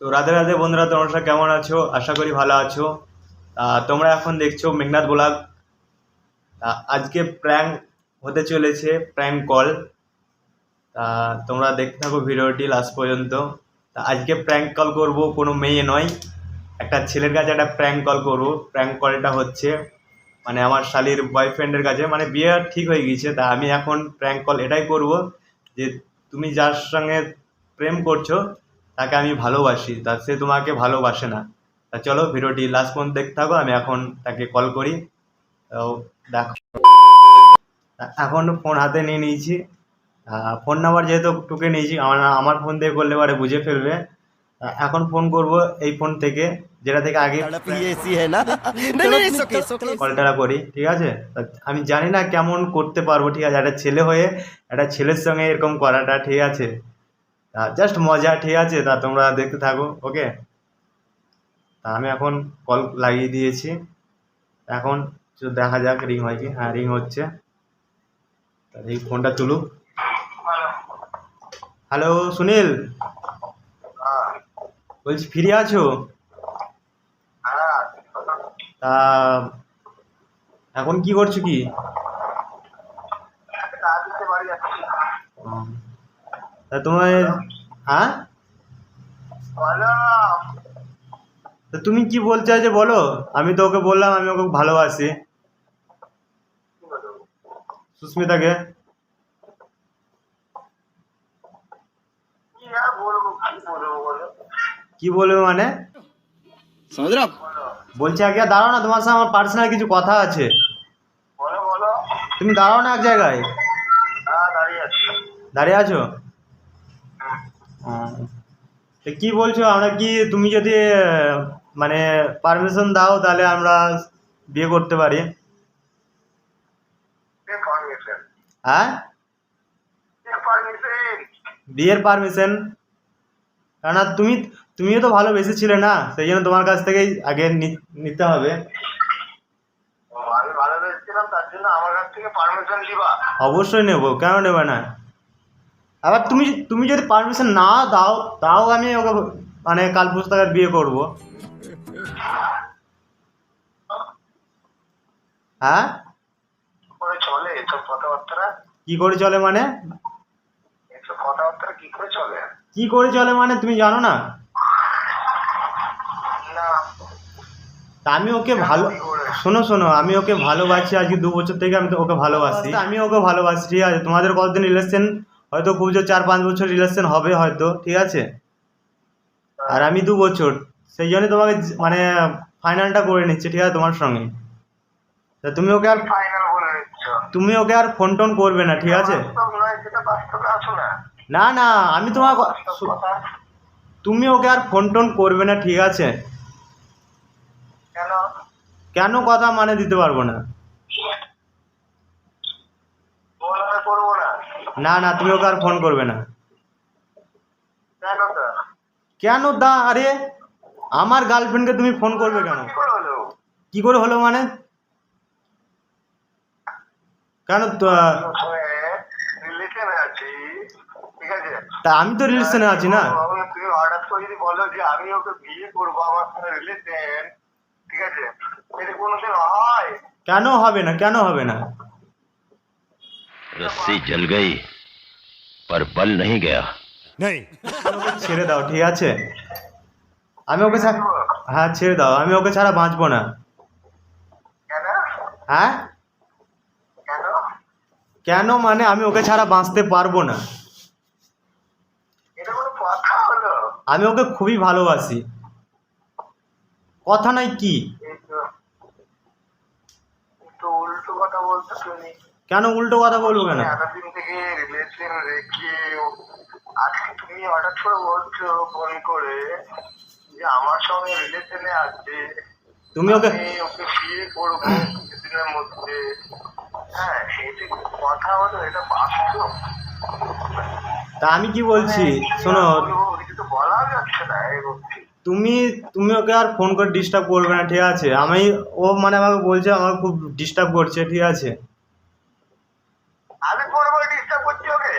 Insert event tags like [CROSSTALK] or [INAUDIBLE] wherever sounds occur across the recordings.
তো রাধে রাধে বন্ধুরা, তোমরা সব কেমন আছো? আশা করি ভালো আছো। তোমরা এখন দেখছ মেঘনাথ ব্লগ। আজকে প্র্যাঙ্ক হতে চলেছে প্র্যাঙ্ক কল তা, তোমরা দেখতে থাকো ভিডিওটি লাস্ট পর্যন্ত। তা, আজকে প্র্যাঙ্ক কল করব কোনো মেয়ে নয়, একটা ছেলের কাছে একটা প্র্যাঙ্ক কল করব। প্র্যাঙ্ক কলটা হচ্ছে মানে আমার শালির বয়ফ্রেন্ডের কাছে মানে বিয়ে ঠিক হয়ে গিয়েছে তা আমি এখন প্র্যাঙ্ক কল এটাই করব যে, তুমি যার সঙ্গে প্রেম করছ তাকে আমি ভালোবাসি তা সে তোমাকে ভালোবাসে না। তা চলো ভিডিওটি লাস্ট পর্যন্ত দেখতে থাকো আমি এখন তাকে কল করি। দেখো। এখন ফোন হাতে নিয়ে নিয়েছি। ফোন নাম্বার যেহেতু টুকে নিয়েছি আমার আমার ফোন দিয়ে করলে পরে বুঝে ফেলবে। এখন ফোন করব এই ফোন থেকে যেটা থেকে আগে কলটা [LAUGHS] করি ঠিক আছে? আমি জানি না কেমন করতে পারব ঠিক আছে? একটা ছেলে হয়ে একটা ছেলের সঙ্গে এরকম করাটা ঠিক আছে। জাস্ট মজা ঠিক আছে? তা তোমরা দেখতে থাকো ওকে তা আমি এখন কল লাগিয়ে দিয়েছি। এখন দেখা যাক রিং হয় কি। হ্যাঁ রিং হচ্ছে। তা এই ফোনটা তুলুক। হ্যালো সুনীল? বলছি ফ্রি আছো? তা এখন কি করছ কি? তা তোমার হ্যাঁ? তা তুমি কি বলতে যে বলো? আমি তো ওকে বললাম আমি ওকে ভালোবাসি। সুস্মিতাকে। কি বলবে মানে? বলছি আগে দাঁড়াও না তোমার সাথে আমার পার্সোনাল কিছু কথা আছে। তুমি দাঁড়াও না এক জায়গায়। দাঁড়িয়ে আছো? তো কি বলছো? আমরা কি তুমি যদি মানে পারমিশন দাও তাহলে আমরা বিয়ে করতে পারি। হ্যাঁ? বিয়ের পারমিশন কেননা তুমি তুমিও তো ভালোবেসেছিলে না সেই জন্য তোমার কাছ থেকেই আগে নিতে হবে। তার জন্য আমার কাছ থেকে অবশ্যই নেব কেন নেবে না? আবার তুমি তুমি যদি পারমিশন না দাও তাও আমি ওকে মানে কাল পুস্তকের বিয়ে করব। হ্যাঁ? করে চলে এসব কথাবার্তা? কি করে চলে মানে? কি করে চলে? কি করে চলে মানে তুমি জানো না? আমি ওকে ভালো শোনো শোনো আমি ওকে ভালোবাসি আজকে দু বছর থেকে আমি তো ওকে ভালোবাসি। আমি ওকে ভালোবাসি। ঠিক আছে? তোমাদের কতদিন রিলেশন হয়তো খুব জোর চার পাঁচ বছর রিলেশন হবে হয়তো ঠিক আছে? আর আমি দু বছর সেই জন্য তোমাকে মানে ফাইনালটা করে নিচ্ছি ঠিক আছে তোমার সঙ্গে? তা তুমি ওকে আর তুমি ওকে আর ফোন টোন করবে না ঠিক আছে? না। না আমি তোমার তুমি ওকে আর ফোন টোন করবে না ঠিক আছে? কেন? কেন কথা মানে দিতে পারব না বলা করব না না, তুমি ওকে আর ফোন করবে না। কেন দা? আরে, আমার গার্লফ্রেন্ডকে তুমি ফোন করবে কেন? কি করে হলো মানে? কেন তো- আমি তো রিলেশনে আছি না। কেন হবে না? কেন হবে না? रस्सी जल गई पर बल नहीं गया ওকে ছেড়ে দাও ঠিক আছে আমি ওকে ছা- হ্যাঁ ছেড়ে দাও আমি ওকে ছাড়া বাঁচবো না কেন হ্যাঁ কেন কেন মানে আমি ওকে ছাড়া বাঁচতে পারবো না এটা কোনো কথা হলো আমি ওকে খুবই ভালোবাসি কথা নাই কি এই তো একটু উল্টো কথা বলছো তুমি কেন উল্টো কথা বলব কেন? এতদিন থেকে রিলেশন রেখে আজকে তুমি হঠাৎ করে বলছো ফোন করে যে আমার সঙ্গে রিলেশনে আছে তুমি ওকে আমি ওকে বিয়ে করব কিছুদিনের মধ্যে। হ্যাঁ কথা হলো এটা বাস্তব। তা আমি কি বলছি? শোনো। কিছু তো বলা যাচ্ছে না তুমি তুমি ওকে আর ফোন করে ডিস্টার্ব করবে না ঠিক আছে? আমি ও মানে আমাকে বলছে আমাকে খুব ডিস্টার্ব করছে ঠিক আছে আমি ফোন করে ডিস্টার্ব করছি ওকে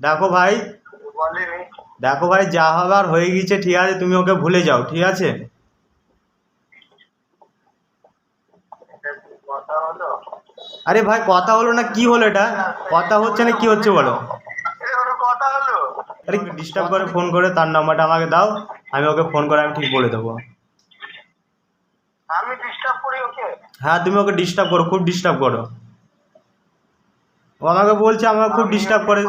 দেখো ভাই। দেখো ভাই যা হবার হয়ে গেছে ঠিক আছে তুমি ওকে ভুলে যাও ঠিক আছে? আরে ভাই কথা হলো না কি হলো এটা? কথা হচ্ছে না কি হচ্ছে বলো? কথা হলো আরে ডিস্টার্ব করে ফোন করে তার নাম্বারটা আমাকে দাও আমি ওকে ফোন করে আমি ঠিক বলে দেবো। আমি ডিস্টার্ব করি ওকে? হ্যাঁ তুমি ওকে ডিস্টার্ব করো খুব ডিস্টার্ব করো। ও আমাকে বলছে আমাকে খুব ডিস্টার্ব করে।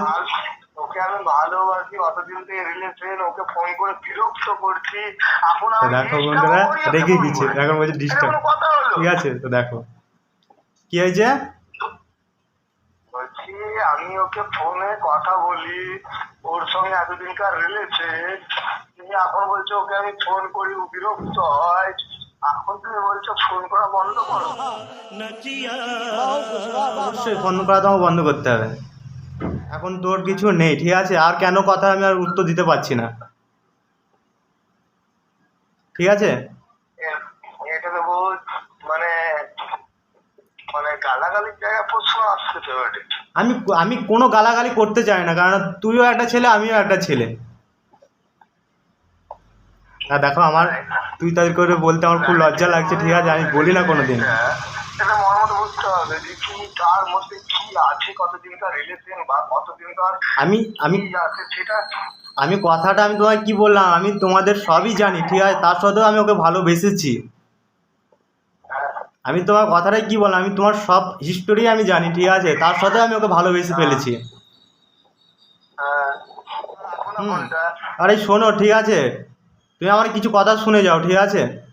ওকে আমি ভালোবাসি অতদিন থেকে রিলেশন ওকে ফোন করে বিরক্ত করছি। এখন আমি দেখো বন্ধুরা রেখে ফোন এখন বলছে ডিস্টার্ব কোনো কথা হলো? ঠিক আছে তো দেখো। কি হয়েছে? বলছি আমি ওকে ফোনে কথা বলি ওর সঙ্গে এতদিনকার রিলেশন তুমি এখন বলছো ওকে আমি ফোন করি ও বিরক্ত হয়। এখন তুমি বলছো ফোন করা বন্ধ করো? অবশ্যই ফোন করা তোমাকে বন্ধ করতে হবে। এখন তোর কিছু নেই ঠিক আছে? আর কেন কথা আমি আর উত্তর দিতে পারছি না? ঠিক আছে? এটা তো মানে মানে গালাগালির জায়গায় প্রশ্ন আসছে তো আমি আমি কোনো গালাগালি করতে চাই না কারণ তুইও একটা ছেলে আমিও একটা ছেলে। আর দেখো আমার তুই তাদের করে বলতে আমার খুব লজ্জা লাগছে ঠিক আছে? আমি বলি না কোনোদিন। এটা মর্মটা বুঝতে হবে আছে কতদিনকার রিলেশন বা কতদিনকার আমি আমি আছে সেটা আমি কথাটা আমি তোমায় কি বললাম আমি তোমাদের সবই জানি ঠিক আছে? তার সত্ত্বেও আমি ওকে ভালোবেসেছি। আমি তোমার কথাটাই কি বললাম আমি তোমার সব হিস্টোরি আমি জানি ঠিক আছে? তার সত্ত্বেও আমি ওকে ভালোবেসে ফেলেছি। হ্যাঁ, হুম। আরে শোনো ঠিক আছে? তুমি আমার কিছু কথা শুনে যাও ঠিক আছে?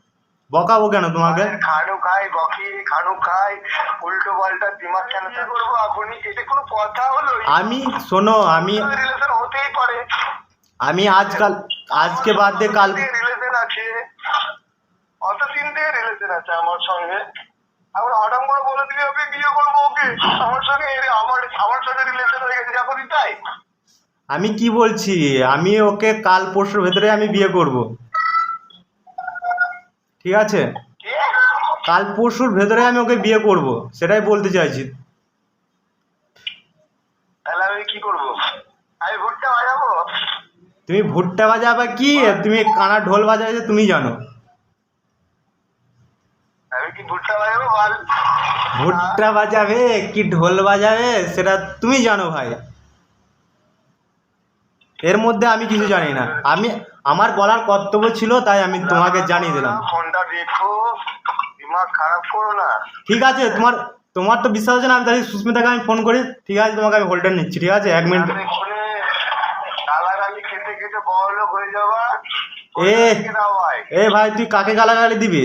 বকাবো কেন তোমাকে? খানু খাই বকি খানু খাই উল্টো পাল্টা দিমাগ কেন করব আপনি? এটা কোনো কথা হলো আমি শোনো আমি রিলেশন হতেই পারে। আমি আজকাল আজকে বাদ দিয়ে কাল রিলেশন আছে। অত দিন থেকে রিলেশন আছে আমার সঙ্গে। এখন হঠাৎ করে বলে দিবি আমি বিয়ে করব ওকে। আমার সঙ্গে এর- আমার আমার সঙ্গে রিলেশন হয়ে গেছে যখনই তাই। আমি কি বলছি? আমি ওকে কাল পরশুর ভেতরে আমি বিয়ে করব। ঠিক আছে? কাল পরশুর ভেতরে আমি ওকে বিয়ে করব সেটাই বলতে চাইছি। তাহলে আমি কি করব? আমি ভুট্টা বাজাবো? তুমি ভুট্টা বাজাবে কি? তুমি কানা ঢোল বাজাবে তুমি জানো। আমি কি ভুট্টা বাজাবো? ভুট্টা বাজাবে কি ঢোল বাজাবে সেটা তুমি জানো ভাই। এর মধ্যে আমি কিছু জানি না। আমি আমার বলার কর্তব্য ছিল তাই আমি তোমাকে জানিয়ে দিলাম। ফোনটা দেখো দিমাগ খারাপ করো না। ঠিক আছে তোমার তোমার তো বিশ্বাস হচ্ছে না আমি তাহলে সুস্মিতাকে আমি ফোন করি। ঠিক আছে তোমাকে আমি হোল্ডার নিচ্ছি ঠিক আছে? এক মিনিট গালাগালি খেতে খেতে বড় হয়ে যাবা। এ। এ ভাই তুই কাকে গালাগালি দিবি?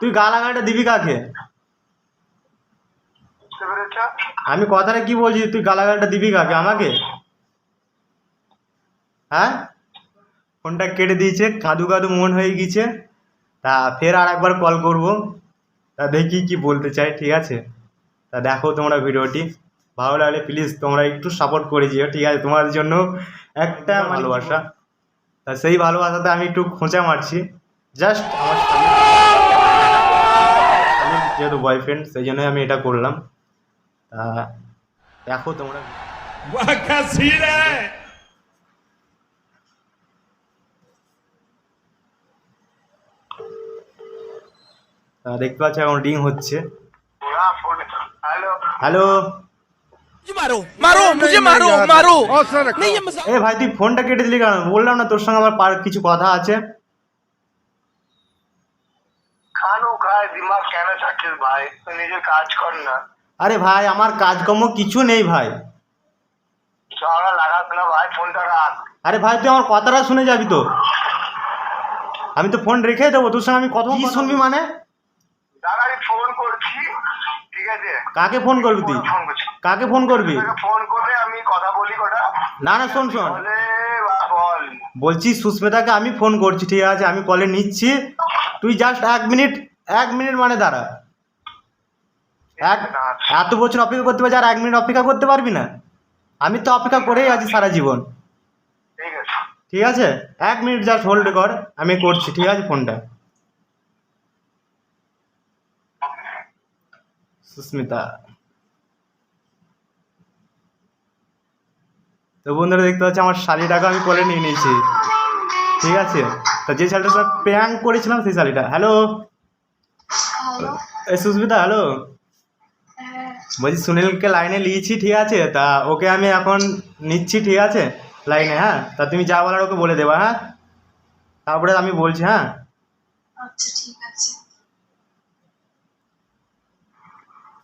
তুই গালাগালিটা দিবি কাকে? আমি কথাটা কি বলছি? তুই গালাগালিটা দিবি কাকে? আমাকে? হ্যাঁ? ফোনটা কেটে দিয়েছে কাদু কাদু মন হয়ে গেছে। তা ফের আর একবার কল করব। তা দেখি কি বলতে চাই ঠিক আছে? তা দেখো তোমরা ভিডিওটি। ভালো লাগলে প্লিজ তোমরা একটু সাপোর্ট করে যেও ঠিক আছে? তোমাদের জন্য একটা ভালোবাসা। তা সেই ভালোবাসাতে আমি একটু খোঁচা মারছি। জাস্ট আমার যেহেতু বয়ফ্রেন্ড সেই জন্যই আমি এটা করলাম। তা দেখো তোমরা। দেখতে পাচ্ছ এখন রিং হচ্ছে। হ্যালো। এ ভাই তুই ফোনটা কেটে দিলি কেন? বললাম না তোর সঙ্গে আমার কিছু কথা আছে। আরে ভাই আমার কাজকর্ম কিছু নেই ভাই। আরে ভাই তুই আমার কথাটা শুনে যাবি তো। আমি তো ফোন রেখে দেবো তোর সঙ্গে আমি কথা শুনবি মানে? ফোন করছি ঠিক আছে? কাকে ফোন করবি তুই? কাকে ফোন করবি? ফোন করে আমি কথা বলি কটা। না না শোন শোন। বলছি সুস্মিতাকে আমি ফোন করছি ঠিক আছে? আমি কলে নিচ্ছি। তুই জাস্ট এক মিনিট এক মিনিট মানে দাঁড়া। এক এত বছর অপেক্ষা করতে পারছি আর এক মিনিট অপেক্ষা করতে পারবি না? আমি তো অপেক্ষা করেই আছি সারা জীবন। ঠিক আছে। ঠিক আছে? এক মিনিট জাস্ট হোল্ড কর আমি করছি ঠিক আছে ফোনটা সুস্মিতা। তো বন্ধুরা দেখতে পাচ্ছি আমার শালিটাকে আমি কোলে নিয়ে নিয়েছি। ঠিক আছে? তা যে শালিটার সাথে প্র্যাঙ্ক করেছিলাম সেই শালিটা হ্যালো এ সুস্মিতা হ্যালো হ্যাঁ। বলছি সুনীলকে লাইনে নিয়েছি ঠিক আছে? তা ওকে আমি এখন নিচ্ছি ঠিক আছে? লাইনে হ্যাঁ? তা তুমি যা বলার ওকে বলে দেবা হ্যাঁ? তারপরে আমি বলছি হ্যাঁ? আচ্ছা ঠিক আছে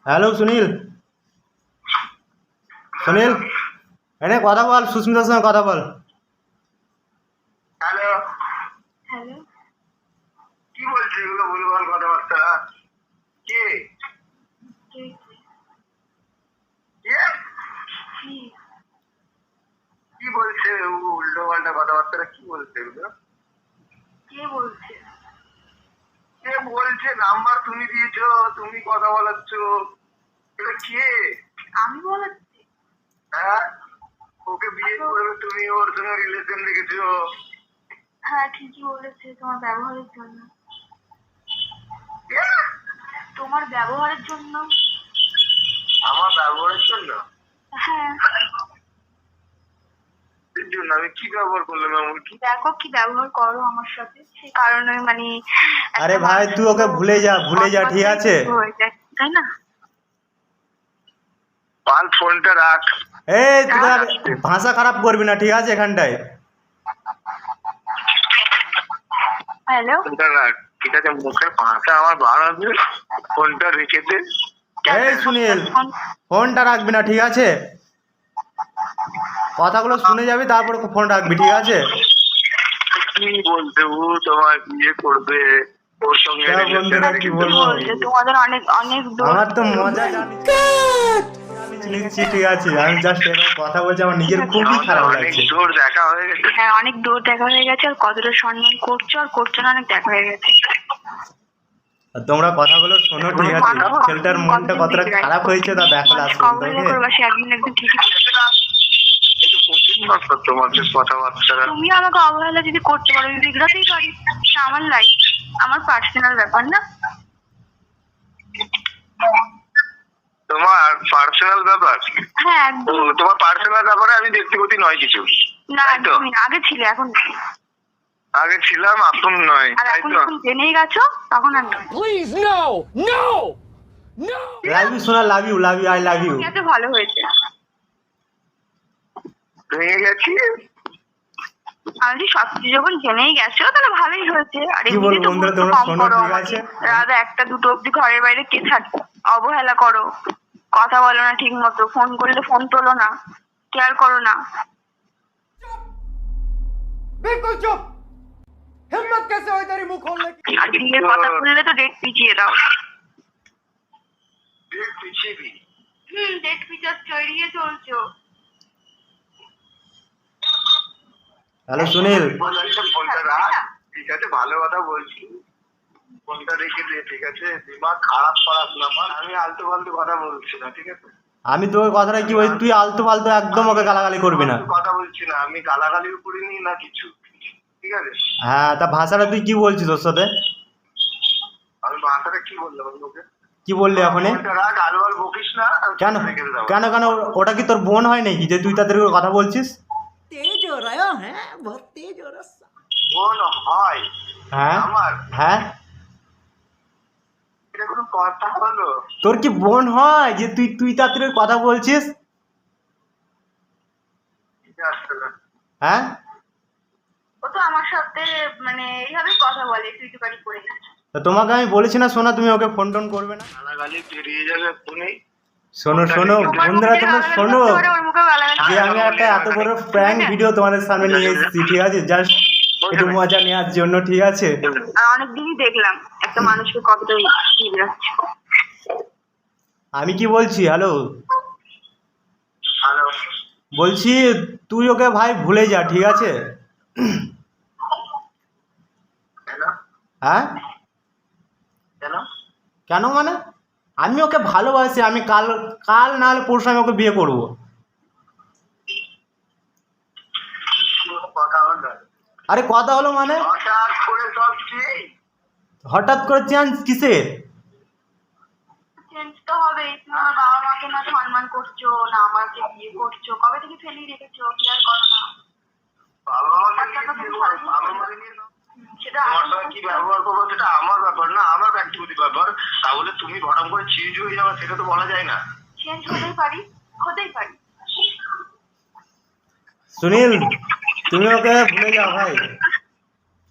হ্যালো সুনীল। সুনীল এনে কথা বল সুস্মিতার সঙ্গে কথা বল। হ্যালো। হ্যালো। কি বলছে এগুলো ভুলভাল কথাবার্তা? কে? কে কে? কি? কি? বলছে উল্টো পাল্টা কথাবার্তা কি বলছে এগুলো? কে বলছে? কে বলছে? নাম্বার তুমি দিয়েছ তুমি কথা বলাচ্ছ। এটা কে? আমি বলেছি হ্যাঁ? ওকে বিয়ে করবে তুমি ওর সঙ্গে রিলেশন রেখেছো। হ্যাঁ ঠিকই বলেছে তোমার ব্যবহারের জন্য। তোমার ব্যবহারের জন্য। আমার ব্যবহারের জন্য? হ্যাঁ। জন্য আমি কি ব্যবহার করলাম এমন কি দেখো কি ব্যবহার করো আমার সাথে সেই কারণে মানে আরে ভাই তুই ওকে ভুলে যা ভুলে যা ঠিক আছে? তাই না? পাল ফোনটা রাখ। এই তুই আর ভাষা খারাপ করবি না ঠিক আছে এখানটায়? হ্যালো? ফোনটা রাখ ঠিক আছে? মুখের ভাষা আমার বার হবে। ফোনটা রেখে দে। এই সুনীল ফোনটা রাখবি না ঠিক আছে? কথাগুলো শুনে যাবি তারপর ফোন রাখবি ঠিক আছে? কি বলতে ও তোমার বিয়ে করবে? ওর সঙ্গে হ্যাঁ, বন্ধুরা, কি বলব? তোমাদের অনেক অনেক আমার তো মজা জানি। নিচ্ছি ঠিক আছে। আমি জাস্ট এরকম কথা বলছি আমার নিজের খুবই খারাপ লাগছে। জোর দেখা হয়ে গেছে। হ্যাঁ অনেক দূর দেখা হয়ে গেছে আর কতটা সম্মান করছ আর করছ না অনেক দেখা হয়ে গেছে। আর তোমরা কথাগুলো শোনো ঠিক আছে। ছেলেটার মনটা কতটা খারাপ হয়েছে তা দেখো লাস্ট পর্যন্ত তোমার যে কথাবার্তা তুমি আমাকে অবহেলা যদি করতে পারো আমি বিগড়াতেই পারি আমার লাইফ আমার পার্সোনাল ব্যাপার না? তোমার পার্সোনাল ব্যাপার? হ্যাঁ একদম। তোমার পার্সোনাল ব্যাপারে আমি ব্যক্তিগত নয় কিছু। না না। আগে ছিলে এখন আগে ছিলাম এখন নয়। এখন যখন গেছো তখন আর নয়। Please, no! No! No! Love you সোনা love you love you I love you এত ভালো হয়েছে। ভেঙে গেছি। আমি সবকিছু যখন জেনেই গেছো তাহলে ভালোই হয়েছে। আর এমনি তো কম করো রাত একটা দুটো অব্দি ঘরের বাইরে কে থাকে? অবহেলা করো। কথা বলো না ঠিক মতো ফোন করলে ফোন তোলো না। কেয়ার করো না। বিলকুল চুপ! হিম্মত কেসে তারি মুখ খোলনে কি কথা বললে তো ডেট পিছিয়ে দাও। ডেট পিছিয়ে হুম ডেট পিছিয়ে চড়িয়ে চলছো। হ্যালো সুনীল। ঠিক আছে ভালো কথা বলছি। ফোনটা রেখে দে ঠিক আছে? দিমাগ খারাপ না আমি আলতু ফালতু কথা বলছি না ঠিক আছে? আমি তোর কথাটা কি বলছি? তুই আলতু ফালতু একদম ওকে গালাগালি করবি না। কথা বলছি না আমি গালাগালিও করিনি না কিছু ঠিক আছে? হ্যাঁ তা ভাষাটা তুই কি বলছিস ওর সাথে? আমি ভাষাটা কি বললাম ওকে কি বললি এখনই? ফোনটা রাখ আলু আলু বকিস না আমি কেন কেন কেন ওটা কি তোর বোন হয় নাকি যে তুই তাদের কথা বলছিস? हो रहा है बहुत तेज हो रहा है বোন হয় হ্যাঁ আমার হ্যাঁ এটা কোনো কথা হলো তোর কি বোন হয় যে তুই তুই তাদের কথা বলছিস ঠিক আসছে না হ্যাঁ ও তো আমার সাথে মানে এইভাবেই কথা বলে টুইটুকারি করে তা তোমাকে আমি বলেছি না শোনা তুমি ওকে ফোন টোন করবে না গালাগালি বেরিয়ে যাবে ফোনে শোনো শোনো বন্ধুরা তোমরা শোনো। যে আমি একটা এত বড় প্র্যাঙ্ক ভিডিও তোমাদের সামনে নিয়ে এসেছি ঠিক আছে? জাস্ট একটু মজা নেওয়ার জন্য ঠিক আছে? অনেকদিনই দেখলাম একটা মানুষকে কতটা আমি কি বলছি? হ্যালো বলছি তুই ওকে ভাই ভুলে যা ঠিক আছে? হ্যাঁ? কেন মানে? আমি ওকে ভালোবাসি আমি কাল কাল না হলে পরশু আমি ওকে বিয়ে করব। আরে কথা হলো মানে? হঠাৎ করে চেঞ্জ কিসের? চেঞ্জ তো হবে তুমি বাবা মাকে না সম্মান করছ না আমাকে বিয়ে করছ কবে থেকে ফেলিয়ে রেখেছো? কি আর করো না? বাবা মাকে নিয়ে সেটা মশলা কি ব্যবহার করবো সেটা আমার ব্যাপার না আমার ব্যক্তিগত ব্যাপার তাহলে তুমি ভরাম করে চেঞ্জ হয়ে যাবে সেটা তো বলা যায় না চেঞ্জ হতেই পারি হতেই পারি সুনীল তুমি ওকে ভুলে যাও ভাই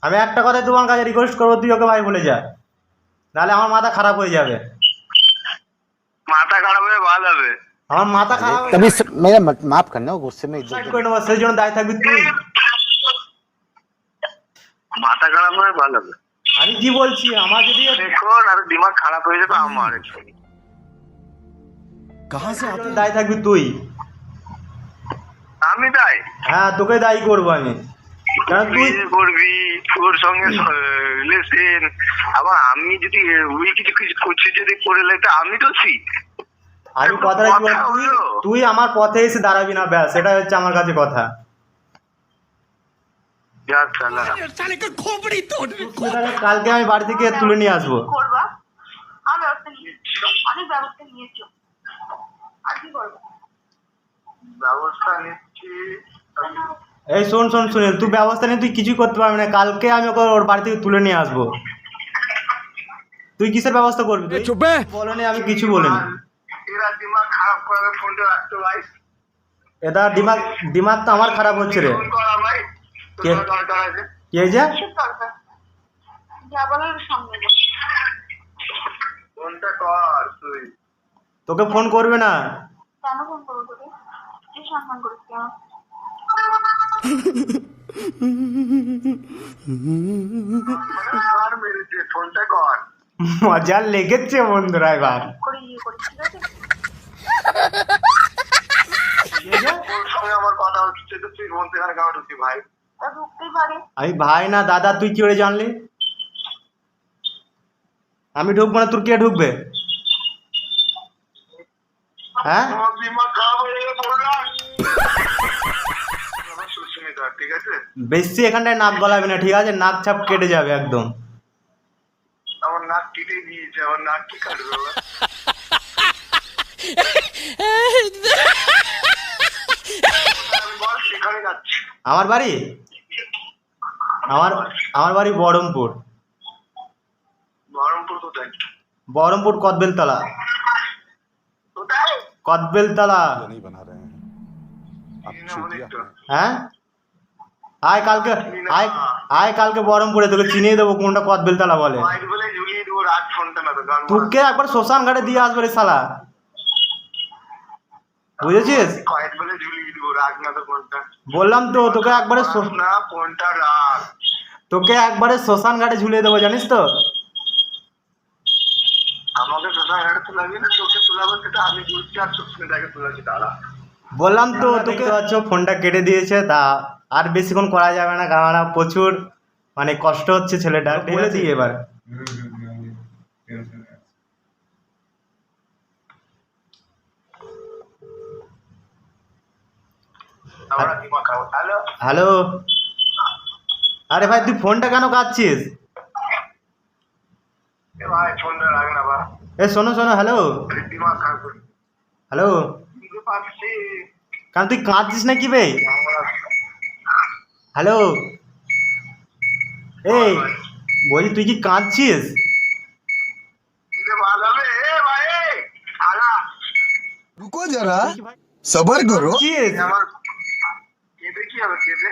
আমি একটা কথা তোমার কাছে রিকোয়েস্ট করবো তুই ওকে ভাই ভুলে যা নাহলে আমার মাথা খারাপ হয়ে যাবে মাথা খারাপ হয়ে ভালো হবে আমার মাথা খারাপ মেরা মাফ করনা গুসে মে সেই জন্য দায় থাকবি তুই মাথা খারাপ ভালো আমি কি বলছি? আমার যদি দেখুন আর দিমাগ খারাপ হয়ে যাবে আমার কাহা সে দায় থাকবি তুই? আমি দায়? হ্যাঁ তোকে দায়ী করব আমি। তুই করবি তোর সঙ্গে আবার আমি যদি উই কিছু কিছু করছি যদি করে আমি দোষী আমি কথা তুই আমার পথে এসে দাঁড়াবি না ব্যাস। সেটা হচ্ছে আমার কাছে কথা। কালকে আমি বাড়ি থেকে তুলে নিয়ে আসব। এই শোন শোন শুনিল তুই ব্যবস্থা নিয়ে তুই কিছুই করতে পারবি না। কালকে আমি ওকে ওর বাড়ি থেকে তুলে নিয়ে আসব। তুই কিসের ব্যবস্থা করবি বলনি আমি কিছু বলিনি। এটা দিমাগ দিমাগ তো আমার খারাপ হচ্ছে রে। কে? যা? তোকে ফোন করবে না? কেন ফোন করব তোকে? কি সম্মান করিস কেন কার মেরেছে ফোনটা কর। মজা লেগেছে বন্ধুরা এবার। আমার কথা হচ্ছে তো তুই কেন ভাই। আমি ভাই না দাদা তুই কি করে জানলি? আমি ঢুকবো না তোর কে ঢুকবে? হ্যাঁ? বেশি এখানটায় নাক গলাবে না ঠিক আছে? নাক ছাপ কেটে যাবে একদম। আমার নাক কেটে দিয়েছে আমার নাক কি কাটবে আবার? আমি বল সেখানে যাচ্ছি। আমার বাড়ি? আমার আমার বাড়ি বহরমপুর। বহরমপুর কোথায়? বহরমপুর কদবেলতলা। কদবেলতলা। হ্যাঁ? আয় কালকে আয় আয় কালকে বহরমপুরে তোকে চিনিয়ে দেবো কোনটা কদবেলতলা বলে। তোকে একবার শ্মশান ঘাটে দিয়ে আসবে রে শালা। বুঝেছিস? বললাম তো তোকে একবারে না কোনটা রাগ তোকে একবারে শ্মশান ঘাটে ঝুলিয়ে দেবো জানিস তো? আমাকে সোশ্যাল ঘাটে তোলাবি না তোকে তোলাবো সেটা আমি বুঝছি আর সুস্মিতাকে তোলাচ্ছি তারা বললাম তো তোকে হচ্ছে ফোনটা কেটে দিয়েছে তা আর বেশিক্ষণ করা যাবে না কারণ প্রচুর মানে কষ্ট হচ্ছে ছেলেটা বলে দিই এবার। হ্যালো? হ্যালো? আরে ভাই তুই ফোনটা কেন কাটছিস ভাই ফোনটা রাখ না ভাই এ শোনো শোনো হ্যালো হ্যালো কারণ তুই কাঁদছিস না কি বে হ্যালো এই বলছি তুই কি কাঁদছিস রুকো যারা সবার করো কি আমার কেঁদে কি হবে কেঁদে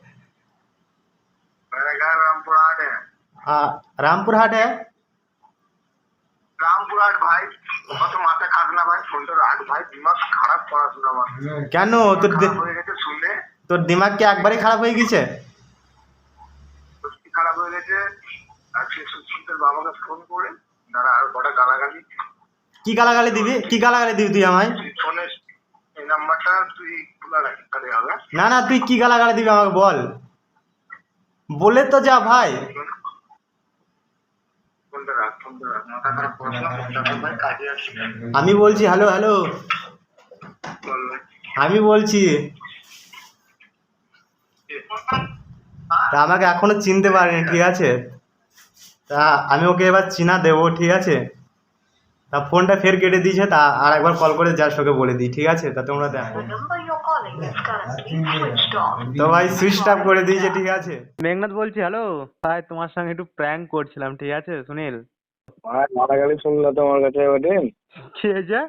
রামপুরহাটে? রামপুরহাট ভাই কত মাথা না ভাই? রাখ ভাই দিমাগ খারাপ পড়াশোনা আমার। কেন? তোর হয়ে গেছে শুনলে? তোর দিমাগ কি খারাপ হয়ে গেছে? খারাপ হয়ে গেছে। বাবাকে ফোন করে দাঁড়া আর কটা গালাগালি। কি গালাগালি দিবি? কি গালাগালি দিবি তুই আমায়? ফোনে এই নাম্বারটা তুই খোলা রাখতে হবে। না না তুই কি গালাগালি দিবি আমাকে বল। বলে তো যা ভাই। আমি বলছি হ্যালো হ্যালো আমি বলছি, তা আমাকে এখনও চিনতে পারিনি, ঠিক আছে? তা আমি ওকে এবার চিনা দেবো, ঠিক আছে? তা ফোনটা ফের কেটে দিয়েছে, তা আর একবার কল করে জাস্ট ওকে বলে দিই, ঠিক আছে? তা তোমরা দেখো। তো ভাই সুইচ করে দিয়েছে, ঠিক আছে? মেঘনাথ বলছি হ্যালো ভাই, তোমার সঙ্গে একটু প্র্যাঙ্ক করছিলাম, ঠিক আছে, সুনীল? ভাই গালাগালি শুনলে তোমার কাছে ওঠে কি হয়েছে?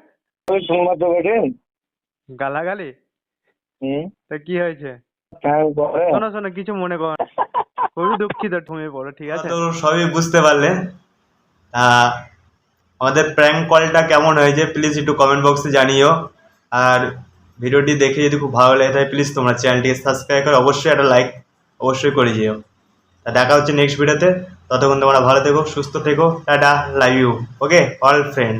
তোমার তো ওঠে গালাগালি? হুম। তা কি হয়েছে? শোনো শোনো কিছু মনে করো না। খুবই দুঃখিত ঘুমিয়ে পড়ো ঠিক আছে? তো সবই বুঝতে পারলে। তা আমাদের প্র্যাঙ্ক কলটা কেমন হয়েছে প্লিজ একটু কমেন্ট বক্সে জানিও। আর ভিডিওটি দেখে যদি খুব ভালো লাগে থাকে প্লিজ তোমরা চ্যানেলটিকে সাবস্ক্রাইব করে। অবশ্যই একটা লাইক অবশ্যই করে যেও। তা দেখা হচ্ছে নেক্সট ভিডিওতে ততক্ষণ তোমরা ভালো থেকো, সুস্থ থেকো, tata love you okay all friend